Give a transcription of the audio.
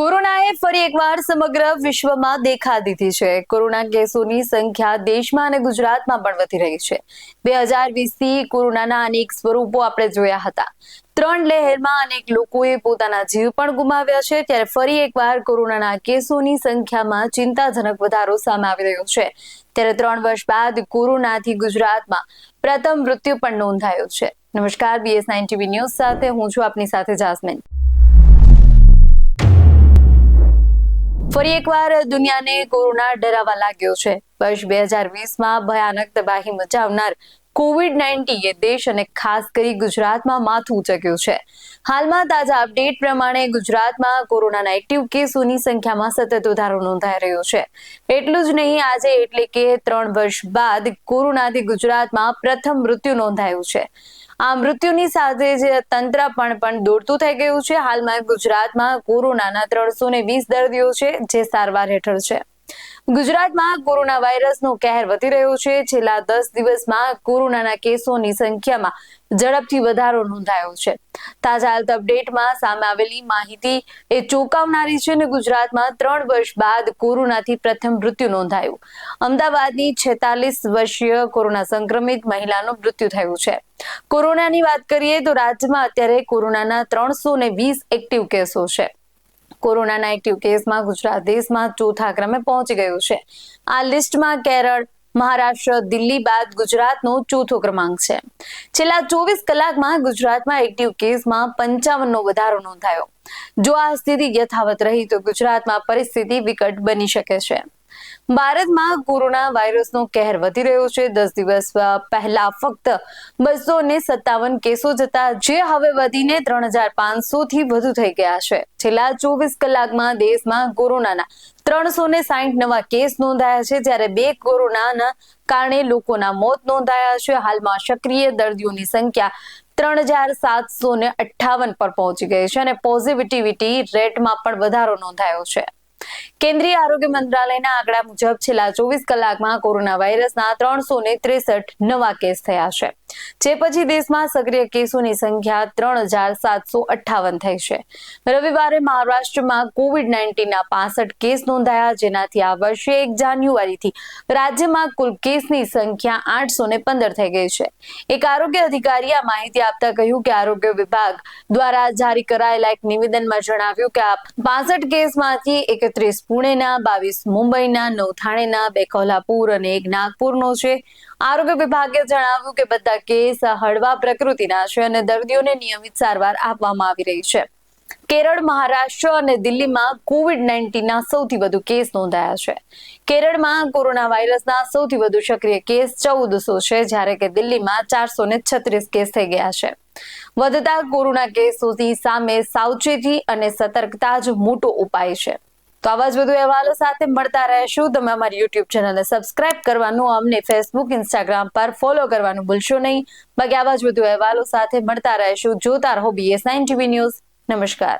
કોરોનાએ ફરી એકવાર સમગ્ર વિશ્વમાં દેખા દીધી છે. કોરોના કેસોની સંખ્યા દેશમાં અને ગુજરાતમાં પણ વધી રહી છે. બે હજાર વીસથી કોરોનાના અનેક સ્વરૂપો આપણે જોયા હતા. ત્રણ લહેરમાં અનેક લોકોએ પોતાના જીવ પણ ગુમાવ્યા છે. ત્યારે ફરી એકવાર કોરોનાના કેસોની સંખ્યામાં ચિંતાજનક વધારો સામે આવી રહ્યો છે. ત્યારે ત્રણ વર્ષ બાદ કોરોનાથી ગુજરાતમાં પ્રથમ મૃત્યુ પણ નોંધાયો છે. નમસ્કાર બીએસ નાઇન ટીવી ન્યૂઝ સાથે હું છું આપની સાથે જાસ્મીન. ફરી એકવાર દુનિયાને કોરોના ડરાવવા લાગ્યો છે. વર્ષ બે હજાર વીસમાં ભયાનક તબાહી મચાવનાર કોવિડ નાઇન્ટીને દેશ અને ખાસ કરી ગુજરાતમાં માથું ઉચક્યું છે. હાલમાં તાજા અપડેટ પ્રમાણે ગુજરાતમાં કોરોનાના એક્ટિવ કેસોની સંખ્યામાં સતત વધારો નોંધાઈ રહ્યો છે. એટલું જ નહીં, આજે એટલે કે ત્રણ વર્ષ બાદ કોરોનાથી ગુજરાતમાં પ્રથમ મૃત્યુ નોંધાયું છે. આ મૃત્યુની સાથે જ તંત્ર પણ પણ દોડતું થઈ ગયું છે. હાલમાં ગુજરાતમાં કોરોનાના ત્રણસો ને વીસ દર્દીઓ છે, જે સારવાર હેઠળ છે. ગુજરાતમાં કોરોના વાયરસનો કહેર વધી રહ્યો છે. છેલ્લા દસ દિવસમાં કોરોનાના કેસોની સંખ્યામાં ઝડપથી વધારો નોંધાયો છે. તાજા હેલ્થ અપડેટમાં સામે આવેલી માહિતી એ ચોંકાવનારી છે અને ગુજરાતમાં ત્રણ વર્ષ બાદ કોરોનાથી પ્રથમ મૃત્યુ નોંધાયું. અમદાવાદની છેતાલીસ વર્ષીય કોરોના સંક્રમિત મહિલાનું મૃત્યુ થયું છે. કોરોનાની વાત કરીએ તો રાજ્યમાં અત્યારે કોરોનાના ત્રણસો ને વીસ એક્ટિવ કેસો છે. કોરોનાના એક્ટિવ કેસમાં ગુજરાત દેશમાં ચોથા ક્રમે પહોંચી ગયું છે. આ લિસ્ટમાં કેરળ, મહારાષ્ટ્ર, દિલ્હી બાદ ગુજરાતનો ચોથો ક્રમાંક છે. છેલ્લા ચોવીસ કલાકમાં ગુજરાતમાં એક્ટિવ કેસમાં પંચાવનનો વધારો નોંધાયો. જો આ સ્થિતિ યથાવત રહી તો ગુજરાતમાં પરિસ્થિતિ વિકટ બની શકે છે. ભારતમાં કોરોના વાયરસનો કહેર વધી રહ્યો છે. દસ દિવસ પહેલા ફક્ત બસો ને સત્તાવન કેસો જતા જે હવે વધીને ત્રણ હજાર પાંચસો થી વધુ થઈ ગયા છે. છેલ્લા ચોવીસ કલાકમાં દેશમાં કોરોનાના ત્રણસો ને સાહીઠ નવા કેસ નોંધાયા છે. જ્યારે બે કોરોનાના કારણે લોકોના મોત નોંધાયા છે. હાલમાં સક્રિય દર્દીઓની સંખ્યા ત્રણ હજાર સાતસો ને અઠ્ઠાવન પર પહોંચી ગઈ છે અને પોઝિટિવિટી રેટમાં પણ વધારો નોંધાયો છે. કેન્દ્રીય આરોગ્ય મંત્રાલયના આંકડા મુજબ છેલ્લા ચોવીસ કલાકમાં કોરોના વાયરસના ત્રણસો ને ત્રેસઠ નવા કેસ થયા છે, જે પછી દેશમાં સક્રિય કેસોની સંખ્યા ત્રણ હજાર સાતસો અઠાવન થઈ છે. રવિવારે મહારાષ્ટ્રમાં કોવિડ નાઇન્ટીનના પાસઠ કેસ નોંધાયા, જેનાથી આ વર્ષે એક જાન્યુઆરીથી રાજ્યમાં કુલ કેસની સંખ્યા આઠસો ને પંદર થઈ ગઈ છે. એક આરોગ્ય અધિકારી આ માહિતી આપતા કહ્યું કે આરોગ્ય વિભાગ દ્વારા જારી કરાયેલા એક નિવેદનમાં જણાવ્યું કે આ પાસઠ કેસમાંથી એકત્રીસ પુણેના, બાવીસ મુંબઈના નવ થાણેના બે કોલ્હાપુર અને એક નાગપુરનો છે. આરોગ્ય વિભાગે જણાવ્યું કે બધા કેસ હળવા પ્રકૃતિના છે અને દર્દીઓને નિયમિત સારવાર આપવામાં આવી રહી છે. કેરળ, મહારાષ્ટ્ર અને દિલ્હીમાં કોવિડ નાઇન્ટીનના સૌથી વધુ કેસ નોંધાયા છે. કેરળમાં કોરોના વાયરસના સૌથી વધુ સક્રિય કેસ ચૌદસો છે, જ્યારે કે દિલ્હીમાં ચારસો ને છત્રીસ કેસ થઈ ગયા છે. વધતા કોરોના કેસોની સામે સાવચેતી અને સતર્કતા જ મોટો ઉપાય છે. તો આવા જ વધુ અહેવાલો સાથે મળતા રહેશું. તમે અમારી યુટ્યુબ ચેનલને સબસ્ક્રાઇબ કરવાનું, અમને ફેસબુક ઇન્સ્ટાગ્રામ પર ફોલો કરવાનું ભૂલશો નહીં. બાકી આવા જ વધુ અહેવાલો સાથે મળતા રહેશું. જોતા રહો બીએસ નાઇન ટીવી ન્યૂઝ નમસ્કાર.